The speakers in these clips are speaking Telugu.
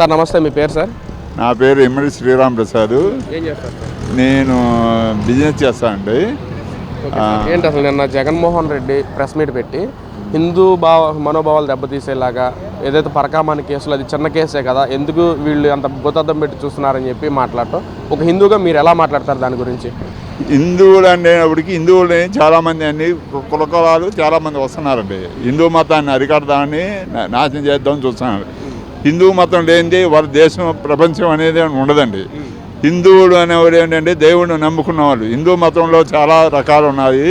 సార్ నమస్తే మీ పేరు సార్? నా పేరు ఇమ్మడి శ్రీరామ్ ప్రసాద్. ఏం చేస్తారు సార్? నేను బిజినెస్ చేస్తానండి. ఏంటి అసలు నిన్న జగన్మోహన్ రెడ్డి ప్రెస్ మీట్ పెట్టి హిందూ భావ మనోభావాలు దెబ్బతీసేలాగా ఏదైతే పరకామాని కేసులు అది చిన్న కేసే కదా ఎందుకు వీళ్ళు అంత భూతద్దం పెట్టి చూస్తున్నారని చెప్పి మాట్లాడటం. ఒక హిందూగా మీరు ఎలా మాట్లాడతారు దాని గురించి? హిందువులు అనేప్పటికీ హిందువులు చాలామంది అన్ని కులకులాలు చాలామంది వస్తున్నారండి. హిందూ మతాన్ని అరికడదామని నాశనం చేద్దామని చూస్తున్నారు. హిందూ మతం లేనిది వారి దేశం ప్రపంచం అనేది ఉండదండి. హిందువుడు అనేవాడు ఏంటంటే దేవుడిని నమ్ముకున్న వాళ్ళు. హిందూ మతంలో చాలా రకాలు ఉన్నాయి.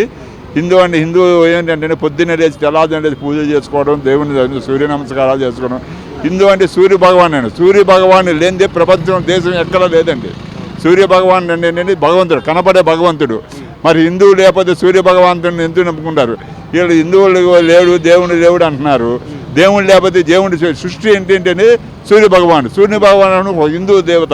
హిందూ అంటే హిందూ ఏంటంటే పొద్దున్న లేచి తెల్లారి లేచి పూజ చేసుకోవడం దేవుని సూర్య నమస్కారాలు చేసుకోవడం. హిందూ అంటే సూర్య భగవాన్ అండి. సూర్య భగవాన్ లేనిదే ప్రపంచం దేశం ఎక్కడ లేదండి. సూర్య భగవాన్ ఏంటంటే భగవంతుడు కనపడే భగవంతుడు. మరి హిందువు లేకపోతే సూర్య భగవంతుడిని ఎందుకు నమ్ముకుంటారు? వీళ్ళు హిందువులు లేడు దేవుడు దేవుడు అంటున్నారు. దేవుడు లేకపోతే దేవుడి సృష్టి ఏంటంటే సూర్య భగవాన్. సూర్య భగవాను ఒక హిందూ దేవత.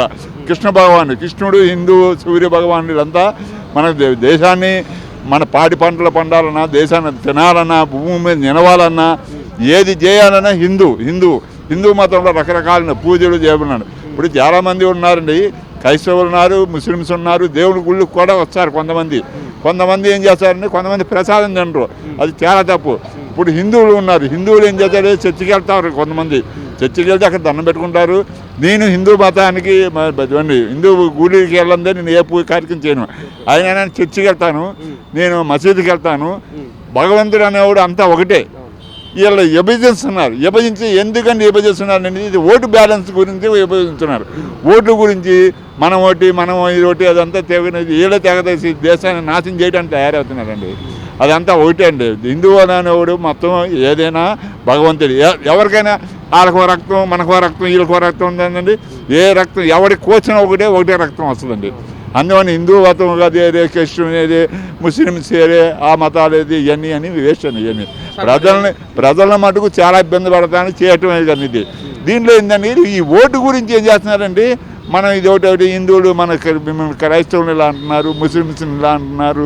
కృష్ణ భగవాన్. కృష్ణుడు హిందూ సూర్య భగవాన్ అంతా మన దే- దేశాన్ని మన పాడి పంటలు పండాలన్నా దేశాన్ని తినాలన్నా భూమి మీద నిలవాలన్నా ఏది చేయాలన్నా హిందూ హిందూ. హిందూ మతంలో రకరకాల పూజలు చేయబడినాడు ఇప్పుడు చాలామంది ఉన్నారండి. క్రైస్తవులు ఉన్నారు ముస్లిమ్స్ ఉన్నారు దేవుడి గుళ్ళు కూడా వస్తారు కొంతమంది. కొంతమంది ఏం చేస్తారండి కొంతమంది ప్రసాదం తినరు. అది చాలా తప్పు. ఇప్పుడు హిందువులు ఉన్నారు. హిందువులు ఏం చేస్తారు చర్చికి వెళ్తారు కొంతమంది. చర్చికి వెళ్తే అక్కడ దండం పెట్టుకుంటారు. నేను హిందూ మతానికి హిందూ గుడికి వెళ్ళందే నేను ఏ పూజ కార్యక్రమం చేయను. అయినా నేను చర్చికి వెళ్తాను. నేను మసీదుకి వెళ్తాను. భగవంతుడు అనేవాడు అంతా ఒకటే. వీళ్ళు విభజిస్తున్నారు విభజించి ఎందుకంటే విభజిస్తున్నారు అనేది ఇది ఓటు బ్యాలెన్స్ గురించి విభజిస్తున్నారు ఓట్లు గురించి మనం ఒకటి మనం ఇది ఒకటి అదంతా తెగనేది వీళ్ళే తెగదేసి దేశాన్ని నాశనం చేయడానికి తయారవుతున్నారండి. అదంతా ఒకటే అండి. హిందువు అనేవాడు మొత్తం ఏదైనా భగవంతుడు. ఎవరికైనా వాళ్ళకో రక్తం మనకో రక్తం వీళ్ళకో రక్తం ఉందండి. ఏ రక్తం ఎవరికి కోచిన ఒకటే ఒకటే రక్తం వస్తుందండి. అందువల్ల హిందూ మతం కాదు ఏదే క్రిస్టియన్ ఏది ముస్లిమ్స్ ఏదే ఆ మతాలు ఏది ఇవన్నీ అని వేస్ట్ అండి ఇవన్నీ. ప్రజల్ని ప్రజల మటుకు చాలా ఇబ్బంది పడతానికి చేయటమే కానీ ఇది దీంట్లో ఏంటంటే ఈ ఓటు గురించి ఏం చేస్తున్నారండి మనం ఇది ఒకటి ఒకటి హిందువులు మన క్రైస్తవులు ఇలా అంటున్నారు ముస్లిమ్స్ ఇలా అంటున్నారు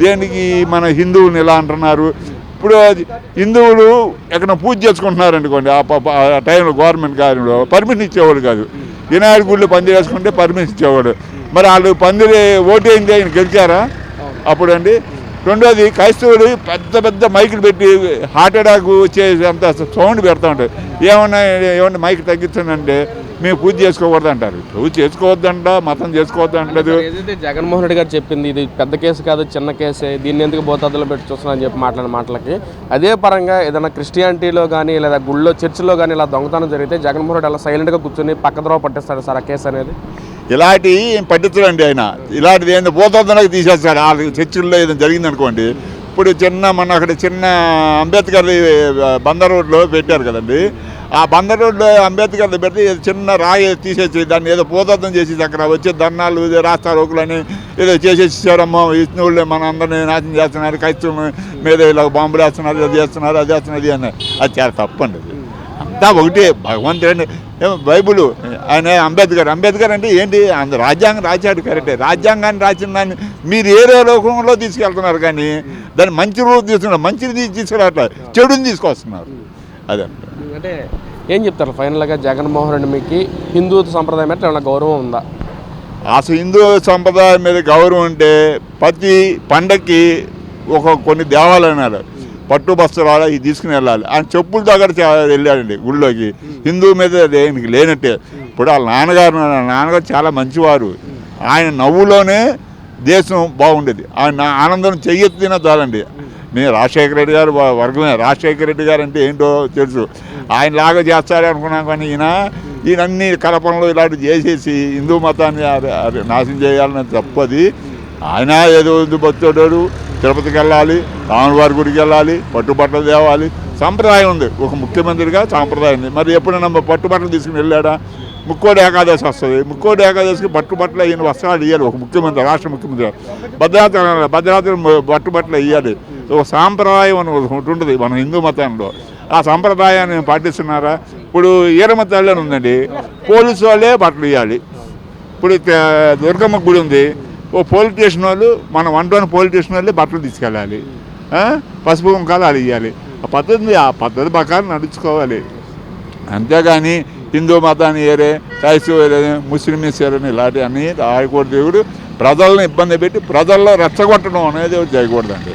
దేనికి మన హిందువుని ఇలా అంటున్నారు? ఇప్పుడు అది హిందువులు ఎక్కడ పూజ చేసుకుంటున్నారు అనుకోండి ఆ ప- ఆ టైంలో గవర్నమెంట్ కార్యంలో పర్మిషన్ ఇచ్చేవాడు కాదు. వినాయక గుళ్ళు పందిరి వేసుకుంటే పర్మిషన్ ఇచ్చేవాడు. మరి వాళ్ళు పందిరి ఓటేంది ఆయన గెలిచారా? అప్పుడండి. రెండోది క్రైస్తవులు పెద్ద పెద్ద మైకులు పెట్టి హార్ట్ అటాక్ వచ్చే అంత సౌండ్ పెడతా ఉంటారు. ఏమన్నా ఏమన్నా మైక్ తగ్గించండి మేము పూజ చేసుకోకూడదు అంటారు. పూజ చేసుకోవద్దంట మతం చేసుకోవద్దు అంటలేదు ఏదైతే జగన్మోహన్ రెడ్డి గారు చెప్పింది ఇది పెద్ద కేసు కాదు చిన్న కేసే దీన్ని ఎందుకు భూతద్దులో పెట్టి చూస్తున్నా అని చెప్పి మాట్లాడిన మాటలకి అదే పరంగా ఏదైనా క్రిస్టియానిటీలో కానీ లేదా గుళ్ళో చర్చిలో కానీ ఇలా దొంగతనం జరిగితే జగన్మోహన్ రెడ్డి అలా సైలెంట్గా కూర్చొని పక్క ద్రోవ పట్టిస్తాడు సార్ ఆ కేసు అనేది? ఇలాంటి పట్టించడండి ఆయన. ఇలాంటిది ఏంటో పోతుందనకు తీసేస్తాడు. ఆ చర్చిల్లో ఏదైనా జరిగింది అనుకోండి ఇప్పుడు చిన్న మన అక్కడ చిన్న అంబేద్కర్ బందర్ రోడ్లో పెట్టారు కదండి. ఆ బందర్ రోడ్లో అంబేద్కర్ పెడితే చిన్న రాయి తీసేసి దాన్ని ఏదో పోతద్దం చేసి అక్కడ వచ్చే ధర్నాలు రాస్తా రోకులని ఏదో చేసేసారమ్మో ఇచ్చినోళ్ళే మన అందరినీ నాశనం చేస్తున్నారు క్రైస్తవుల మీద ఇలా బాంబులు వేస్తున్నారు అది చేస్తున్నారు అది చేస్తున్నది అని. అది చాలా తప్పండి అంతా ఒకటే భగవంతుడు ఏమో బైబుల్ ఆయన అంబేద్కర్ అంబేద్కర్ అంటే ఏంటి? అంద రాజ్యాంగం రాశాడు కరెక్టే. రాజ్యాంగాన్ని రాసిన దాన్ని మీరు ఏదో లోకంలో తీసుకెళ్తున్నారు కానీ దాన్ని మంచి రోజు తీసుకున్నారు మంచిది తీసుకురావట్లేదు చెడుని తీసుకొస్తున్నారు. అదే. అంటే ఏం చెప్తారు? ఫైనల్గా జగన్మోహన్ రెడ్డి మీకు హిందూ సంప్రదాయం అంటే ఏమైనా గౌరవం ఉందా? అసలు హిందూ సంప్రదాయం మీద గౌరవం అంటే ప్రతి పండక్కి ఒక కొన్ని దేవాలయాలు పట్టు వస్త్రాలు ఇది తీసుకుని వెళ్ళాలి. ఆయన చెప్పుల దగ్గర వెళ్ళాడండి గుళ్ళోకి. హిందూ మీద దేనికి లేనట్టే. ఇప్పుడు వాళ్ళ నాన్నగారు నాన్నగారు చాలా మంచివారు. ఆయన నవ్వులోనే దేశం బాగుండేది. ఆయన ఆనందం చెయ్యెత్తినా చాలండి నేను రాజశేఖర రెడ్డి గారు వర్గమే. రాజశేఖర రెడ్డి గారు అంటే ఏంటో తెలుసు. ఆయన లాగా చేస్తాడే అనుకున్నాం కానీ ఈయన ఈయన అన్ని కలపనలు ఇలాంటివి చేసేసి హిందూ మతాన్ని నాశనం చేయాలని తప్పది. ఆయన ఏదో భక్తుడు తిరుపతికి వెళ్ళాలి రాములవారి గుడికి వెళ్ళాలి పట్టుబట్టలు తేవాలి. సాంప్రదాయం ఉంది. ఒక ముఖ్యమంత్రిగా సాంప్రదాయం ఉంది. మరి ఎప్పుడైనా పట్టుబట్టలు తీసుకుని వెళ్ళాడా? ముక్కోటి ఏకాదశి వస్తుంది. ముక్కోటి ఏకాదశికి పట్టుబట్టలు అయిన వస్త్రాలు ఇవ్వాలి ఒక ముఖ్యమంత్రి రాష్ట్ర ముఖ్యమంత్రి. భద్రాద్రి భద్రాద్రి పట్టుబట్టలు ఇవ్వాలి ఒక సాంప్రదాయం అని ఒకటి ఉంటుంది మన హిందూ మతంలో ఆ సాంప్రదాయాన్ని పాటిస్తున్నారా? ఇప్పుడు ఈరమతల్లి అని ఉందండి. పోలీసు వాళ్ళే బట్టలు ఇవ్వాలి ఇప్పుడు దుర్గమ్మ గుడి ఉంది. ఓ పోలీస్ స్టేషన్ వాళ్ళు మన వన్ టౌన్ పోలీస్ స్టేషన్ వాళ్ళే బట్టలు తీసుకెళ్ళాలి. పసుపు కుంకాలు అది ఇవ్వాలి ఆ పద్ధతి ఉంది. ఆ పద్ధతి ప్రకారం నడుచుకోవాలి. అంతేగాని హిందూ మతాన్ని ఏరే క్రైస్తవ ఏరే ముస్లిమ్స్ ఏరని ఇలాంటి అన్ని ఆడకూడదు దేవుడు. ప్రజలను ఇబ్బంది పెట్టి ప్రజల్లో రెచ్చగొట్టడం అనేది చేయకూడదండి